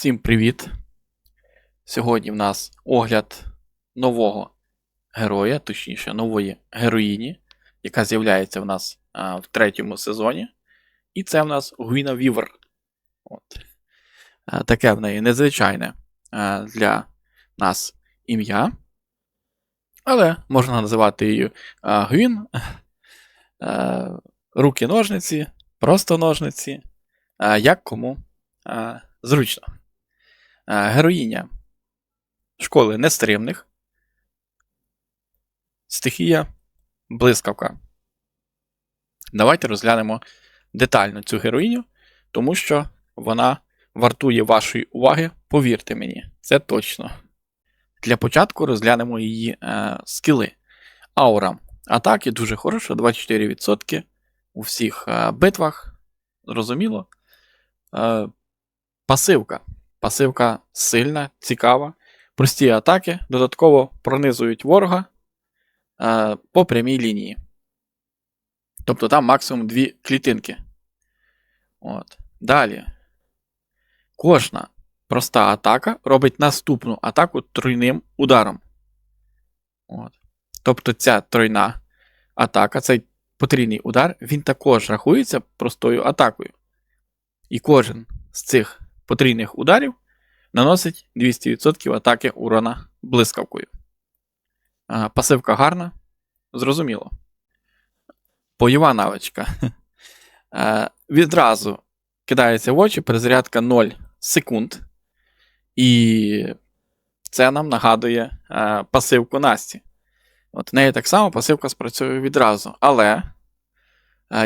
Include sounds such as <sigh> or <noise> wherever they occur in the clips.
Всім привіт! Сьогодні в нас огляд нового героя, точніше, нової героїні, яка з'являється в нас а, в третьому сезоні. І це в нас Гуіна Вівер. От. А, таке в неї незвичайне а, для нас ім'я. Але можна називати її а, Гвін, а, руки-ножниці, просто ножниці, а, як кому а, зручно. А, героїня школи нестримних. Стихія блискавка. Давайте розглянемо детально цю героїню, тому що вона вартує вашої уваги, повірте мені, це точно. Для початку розглянемо її е, скіли. Аура атаки дуже хороша, 24% у всіх е, битвах. Зрозуміло. Е, пасивка. Пасивка сильна, цікава. Прості атаки додатково пронизують ворога е, по прямій лінії. Тобто там максимум дві клітинки. От. Далі. Кожна проста атака робить наступну атаку тройним ударом. От. Тобто ця тройна атака, цей потрійний удар, він також рахується простою атакою. І кожен з цих потрійних ударів наносить 200% атаки урона блискавкою. Пасивка гарна. Зрозуміло. Бойова навичка. <laughs> Відразу кидається в очі перезарядка 0 секунд. І це нам нагадує пасивку Насті. От в неї так само пасивка спрацює відразу. Але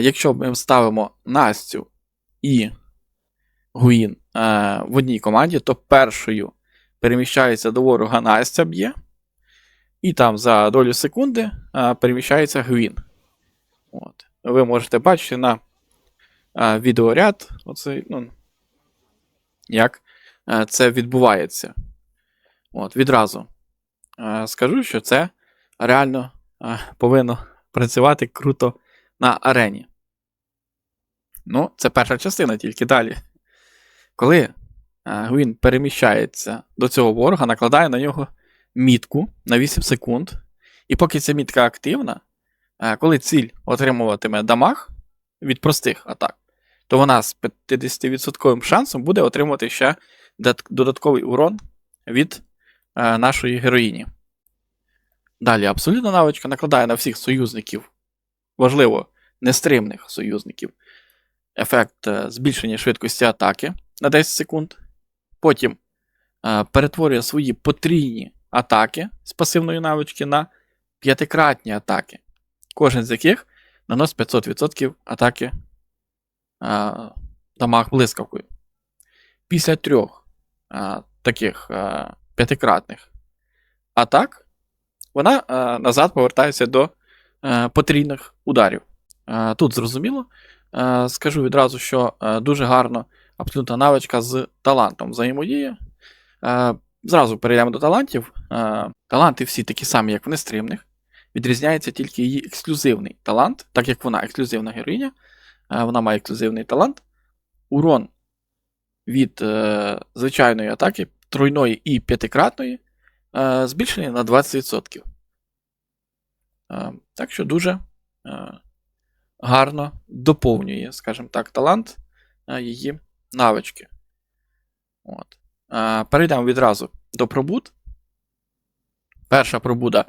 якщо ми ставимо Настю і Гуїн в одній команді, то першою переміщається до ворога Настя б'є. І там за долю секунди е, переміщається Гвін. От. Ви можете бачити на е, відеоряд, оцей, ну, як е, це відбувається. От, Відразу е, скажу, що це реально е, повинно працювати круто на арені. Ну, це перша частина, тільки далі. Коли е, він переміщається до цього ворога, накладає на нього мітку на 8 секунд. І поки ця мітка активна, е, коли ціль отримуватиме дамаг від простих атак, то вона з 50% шансом буде отримувати ще додатковий урон від е, нашої героїні. Далі, абсолютна навичка накладає на всіх союзників, важливо, нестримних союзників, ефект збільшення швидкості атаки на 10 секунд. Потім е, перетворює свої потрійні атаки з пасивної навички на п'ятикратні атаки. Кожен з яких наносить 500% атаки е, дамаг блискавкою. Після трьох е, таких е, п'ятикратних атак вона е, назад повертається до е, потрійних ударів. Е, тут зрозуміло. Е, скажу відразу, що е, дуже гарно абсолютна навичка з талантом взаємодіє. Е, Зразу перейдемо до талантів. Е, Таланти всі такі самі, як в нестримних. Відрізняється тільки її ексклюзивний талант, так як вона ексклюзивна героїня, е, вона має ексклюзивний талант. Урон від е, звичайної атаки, тройної і п'ятикратної, е, збільшений на 20%. Е, так що дуже е, гарно доповнює, скажімо так, талант її навички. От. А, Перейдемо відразу до пробуд. Перша пробуда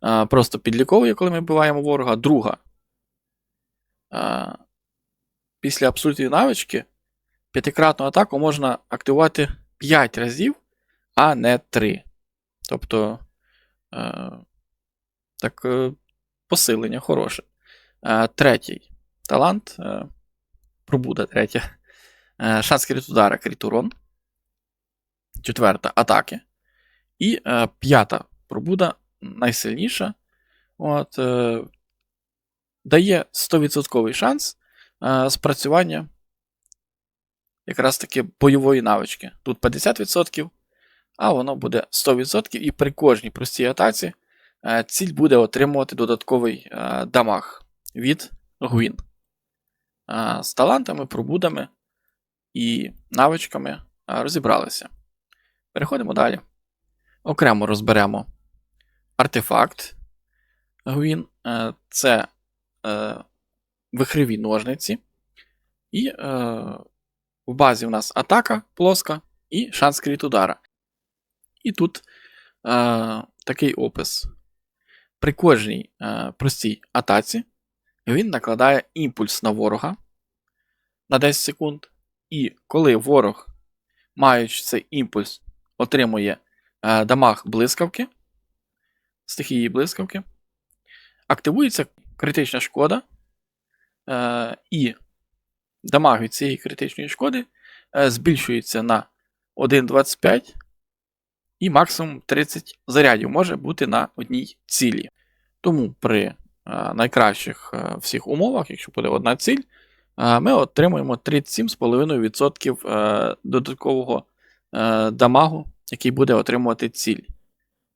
а, просто підліковує, коли ми вбиваємо ворога. Друга. А, Після абсолютної навички п'ятикратну атаку можна активувати 5 разів, а не 3. Тобто так, е, посилення хороше. Третій талант. Пробуда третя. Е, шанс крит удара, крит урон. Четверта атаки. І е, п'ята пробуда найсильніша. От, е, Дає 100% шанс е, спрацювання якраз таки бойової навички. Тут 50%, а воно буде 100%, і при кожній простій атаці е, ціль буде отримувати додатковий е, дамаг від Гвін. Е, з талантами, пробудами і навичками е, розібралися. Переходимо далі. Окремо розберемо артефакт. Гвін е, це е, вихриві ножниці. І в базі у нас атака плоска і шанс кріт удара. І тут такий опис. При кожній простій атаці він накладає імпульс на ворога на 10 секунд. І коли ворог, маючи цей імпульс, отримує е, дамаг блискавки, стихії блискавки, активується критична шкода, е, і дамаг від цієї критичної шкоди е, збільшується на 1,25 і максимум 30 зарядів може бути на одній цілі. Тому при е, найкращих е, всіх умовах, якщо буде одна ціль, ми отримуємо 37,5% е, додаткового е, дамагу, який буде отримувати ціль,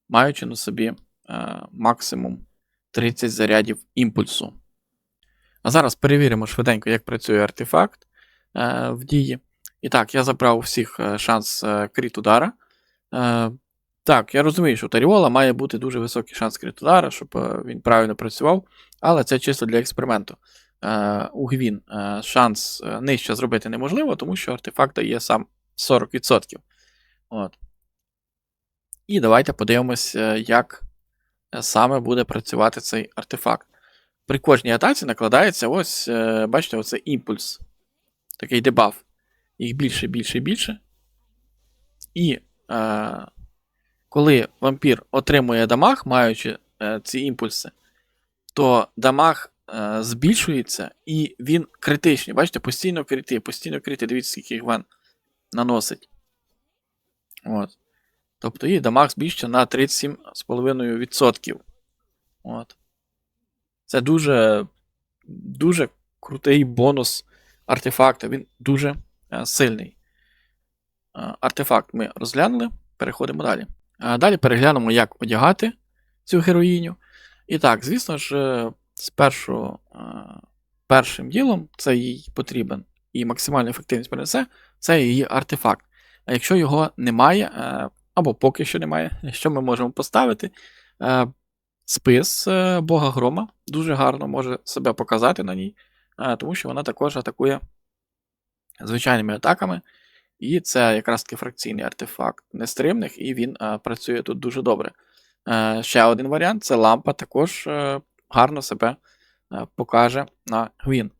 маючи на собі е, максимум 30 зарядів імпульсу. А зараз перевіримо швиденько, як працює артефакт в дії. І так, я забрав у всіх шанс кріт удара. Так, я розумію, що у Таріола має бути дуже високий шанс кріт удара, щоб він правильно працював, але це чисто для експерименту. Е, у Гвін е, шанс е, нижче зробити неможливо, тому що артефакт дає сам 40%. От. І давайте подивимось, як саме буде працювати цей артефакт. При кожній атаці накладається ось, бачите, оцей імпульс. Такий дебаф. Їх більше, більше, більше. І е, коли вампір отримує дамаг, маючи е, ці імпульси, то дамаг е, збільшується і він критичний. Бачите, постійно крити, постійно крити. Дивіться, скільки Гвен наносить. От. Тобто її дамаг збільшується на 37,5%. От. Це дуже, дуже крутий бонус артефакта. Він дуже е, сильний. Е, Артефакт ми розглянули. Переходимо далі. Е, Далі переглянемо, як одягати цю героїню. І так, звісно ж, е, спершу е, першим ділом це їй потрібен і максимальну ефективність принесе, це її артефакт. А якщо його немає, е, або поки що немає, <laughs> що ми можемо поставити? Е, Спис Бога Грома дуже гарно може себе показати на ній, тому що вона також атакує звичайними атаками. І це якраз таки фракційний артефакт нестримних, і він працює тут дуже добре. Ще один варіант це лампа також гарно себе е, покаже на Гвін.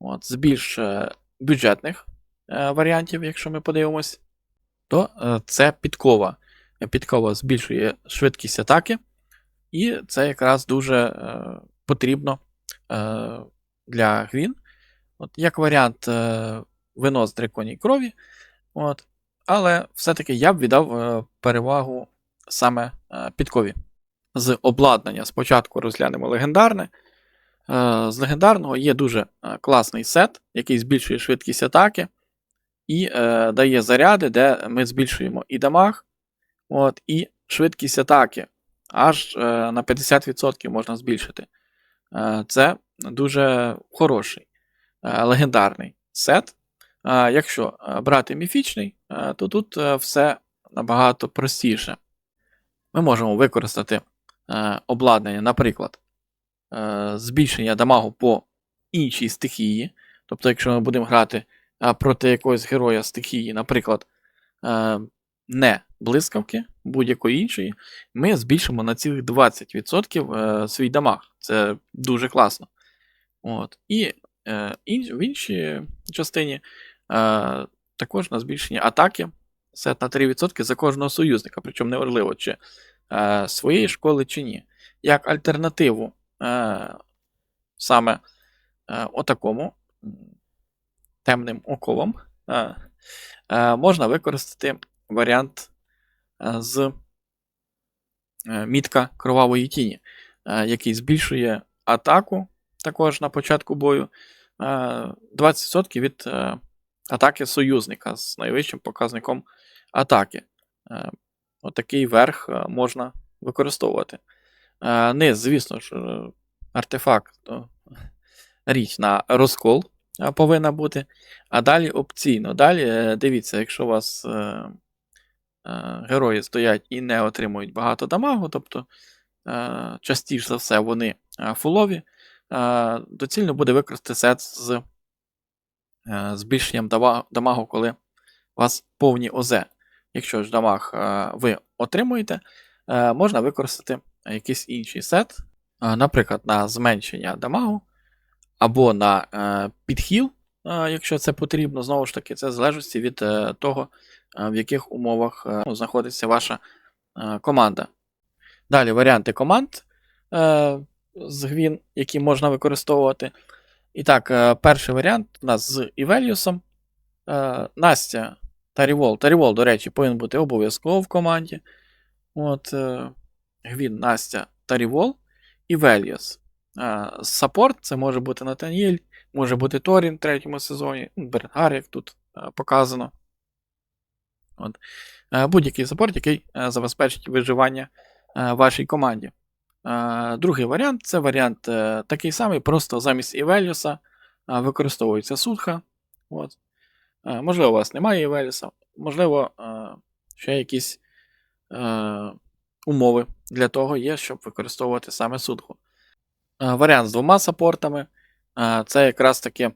От, з більш е, бюджетних е, варіантів, якщо ми подивимось, то це підкова. Підкова збільшує швидкість атаки. І це якраз дуже потрібно для Гвін. От, Як варіант, винос драконій крові. От, але все-таки я б віддав перевагу саме підкові. З обладнання спочатку розглянемо легендарне. Е, з легендарного є дуже е, класний сет, який збільшує швидкість атаки і е, дає заряди, де ми збільшуємо і дамаг, от, і швидкість атаки аж на 50% можна збільшити. Це дуже хороший, легендарний сет. Якщо брати міфічний, то тут все набагато простіше. Ми можемо використати е, обладнання, наприклад, е, збільшення дамагу по іншій стихії. Тобто, якщо ми будемо грати е, проти якогось героя стихії, наприклад, не блискавки, будь-якої іншої, ми збільшимо на цілих 20% е, свій дамаг. Це дуже класно. От. І в іншій частині також на збільшення атаки сет на 3% за кожного союзника, причому неважливо, чи своєї школи, чи ні. Як альтернативу е, саме е, отакому темним оковам е, е, можна використати варіант е, з е, мітка кровавої тіні, е, який збільшує атаку також на початку бою е, 20% від е, атаки союзника з найвищим показником атаки. Отакий верх е, можна використовувати. Е, Низ, звісно ж, е, артефакт річ на розкол. повинна бути. А далі опційно. Далі дивіться, якщо у вас герої стоять і не отримують багато дамагу, тобто частіше за все вони фулові, доцільно буде використати сет з збільшенням дамагу, коли у вас повні ОЗ. Якщо ж дамаг е, ви отримуєте, е, можна використати якийсь інший сет, е, наприклад, на зменшення дамагу або на підхіл, якщо це потрібно. Знову ж таки, це в залежності від того, в яких умовах ну, знаходиться ваша команда. Далі варіанти команд з Гвін, які можна використовувати. І так, перший варіант у нас з Івеліусом. Настя та Рівол. До речі, повинен бути обов'язково в команді. От, е, Гвін, Настя та Рівол. Івеліус. Е, Саппорт це може бути Натаніель, може бути Торін в третьому сезоні, ну, Бернгар, як тут е, показано. От. Е, Будь-який саппорт, який е, забезпечить виживання е, вашій команді. Е, Другий варіант це варіант е, такий самий, просто замість Івеліуса е, використовується сутха. От. Е, Можливо, у вас немає Івеліуса, можливо, е, ще якісь е, умови для того є, щоб використовувати саме. Е, Варіант з двома саппортами. Це якраз таки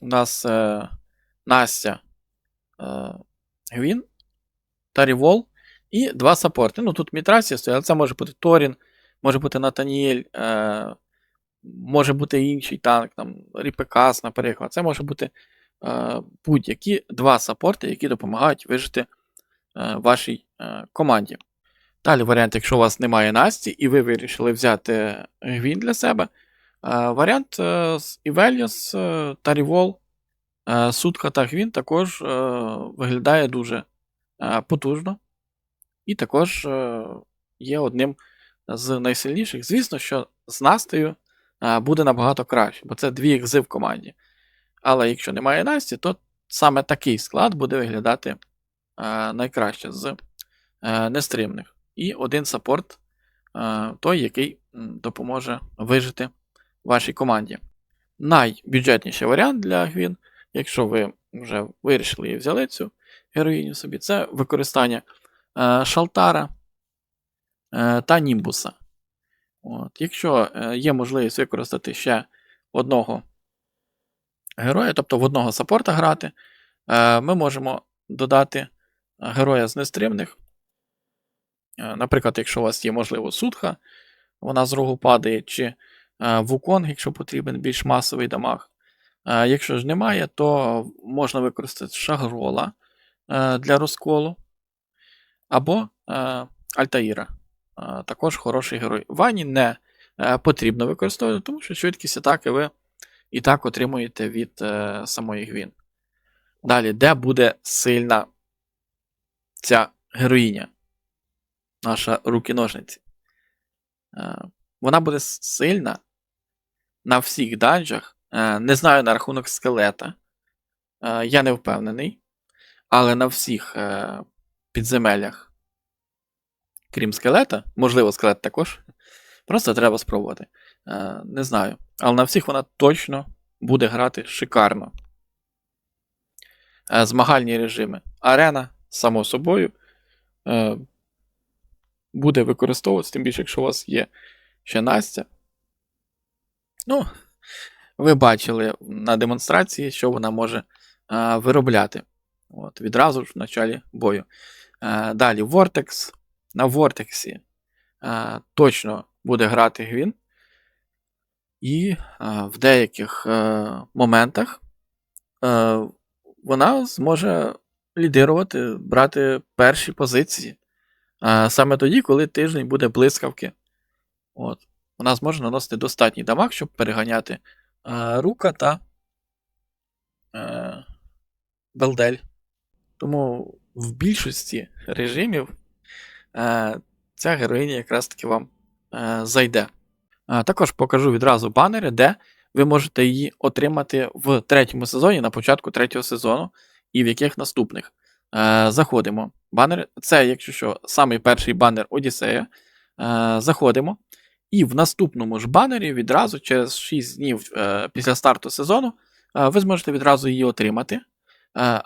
у нас Настя Гвін та Рівол і два саппорти. Ну, тут Мітрасія стоїть, але це може бути Торін, може бути Натаніель, може бути інший танк, там, Ріпекас, наприклад. Це може бути будь-які два саппорти, які допомагають вижити е, вашій е, команді. Далі варіант, якщо у вас немає Насті, і ви вирішили взяти Гвін для себе. е, Варіант е, з Івеліус е, та Рівол, е, Сутка та Гвін також е, виглядає дуже е, потужно. І також е, є одним з найсильніших. Звісно, що з Настею е, буде набагато краще, бо це дві екзи в команді. Але якщо немає Насті, то саме такий склад буде виглядати е, найкраще з е, нестримних. І один саппорт, е, той, який допоможе вижити вашій команді. Найбюджетніший варіант для Гвін, якщо ви вже вирішили і взяли цю героїню собі, це використання е, Шалтара е, та Німбуса. От. Якщо е, є можливість використати ще одного героя, тобто в одного саппорта грати, е, ми можемо додати героя з нестримних. Е, Наприклад, якщо у вас є, можливо, сутха, вона з рогу падає, чи е, Вуконг, якщо потрібен більш масовий дамаг. Е, Якщо ж немає, то можна використати Шагрола е, для розколу. Або е, Альтаїра. Е, Також хороший герой. Вані не е, потрібно використовувати, тому що швидкість атаки ви і так отримуєте від е, самої Гвін. Далі, де буде сильна ця героїня? Наша руки-ножниці. Е, Вона буде сильна на всіх данжах. Е, Не знаю на рахунок скелета. Е, Я не впевнений. Але на всіх е, підземеллях, крім скелета, можливо, скелет також. Просто треба спробувати. Е, Не знаю. Але на всіх вона точно буде грати шикарно. Е, Змагальні режими. Арена, само собою, е, буде використовуватися, тим більше, якщо у вас є ще Настя. Ну, ви бачили на демонстрації, що вона може виробляти. От, відразу ж в началі бою. Далі Vortex. На Вортексі точно буде грати Гвін. І е, в деяких е, моментах е, вона зможе лідирувати, брати перші позиції. Саме тоді, коли тиждень буде блискавки. От. Вона зможе наносити достатній дамаг, щоб переганяти рука та Белдель. Тому в більшості режимів ця героїня якраз таки вам зайде. Також покажу відразу банери, де ви можете її отримати в третьому сезоні, на початку третього сезону, і в яких наступних. Е, заходимо. Банер, це, якщо що, самий перший банер Одіссея. Е, заходимо. І в наступному ж банері відразу через 6 днів е, після старту сезону ви зможете відразу її отримати.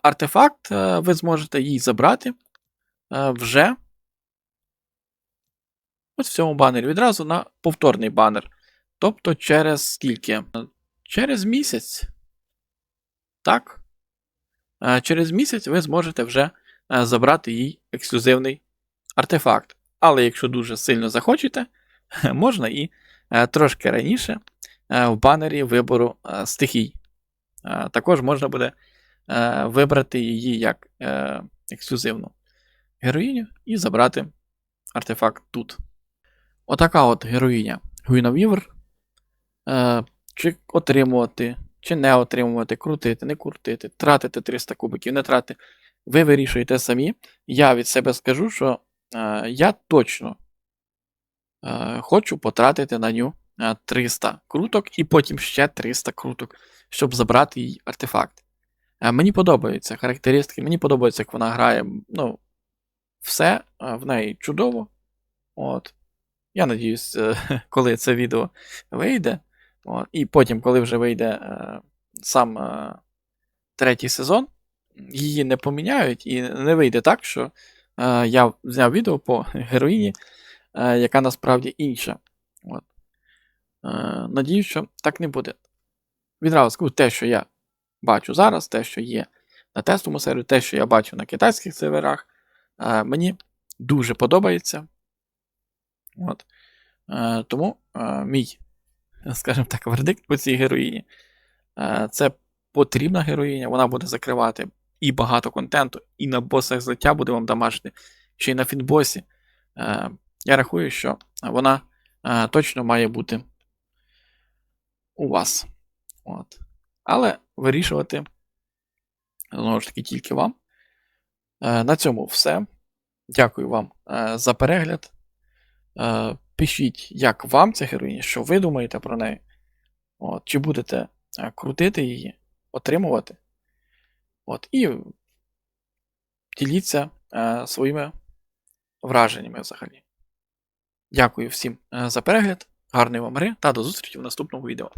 Артефакт ви зможете її забрати вже ось в цьому банері. Відразу на повторний банер. Тобто через скільки? Через місяць. Так. Е, Через місяць ви зможете вже е, забрати їй ексклюзивний артефакт. Але якщо дуже сильно захочете, <laughs> можна і е, трошки раніше в банері вибору стихій. Також можна буде вибрати її як ексклюзивну героїню і забрати артефакт тут. Отака от героїня Гуйновівр. Е, Чи отримувати, чи не отримувати, крутити, не крутити, тратити 300 кубиків, не тратити. Ви вирішуєте самі. Я від себе скажу, що е, я точно е, хочу потратити на ню е, 300 круток і потім ще 300 круток, щоб забрати їй артефакт. Е, мені подобаються характеристики, мені подобається, як вона грає. Ну, все е, в неї чудово. От. Я надіюсь, е, <laughs> коли це відео вийде. От, і потім, коли вже вийде е, сам е, третій сезон, її не поміняють і не вийде так, що я зняв відео по <laughs> героїні, яка насправді інша. От. Надіюсь, що так не буде. Відразу скажу те, що я бачу зараз, те, що є на тестовому сервері, те, що я бачу на китайських серверах, мені дуже подобається. От. Е, тому е, мій, скажімо так, вердикт по цій героїні. Е, це потрібна героїня, вона буде закривати і багато контенту, і на босах злиття буде вам дамажити, ще й на фінбосі. Е, я рахую, що вона е, точно має бути у вас. От. Але вирішувати, знову ж таки, тільки вам. Е, на цьому все. Дякую вам е, за перегляд. Е, пишіть, як вам ця героїня, що ви думаєте про неї. От, чи будете е, крутити її, отримувати. От, і діліться е, своїми враженнями взагалі. Дякую всім за перегляд, гарної вам гри та до зустрічі в наступному відео.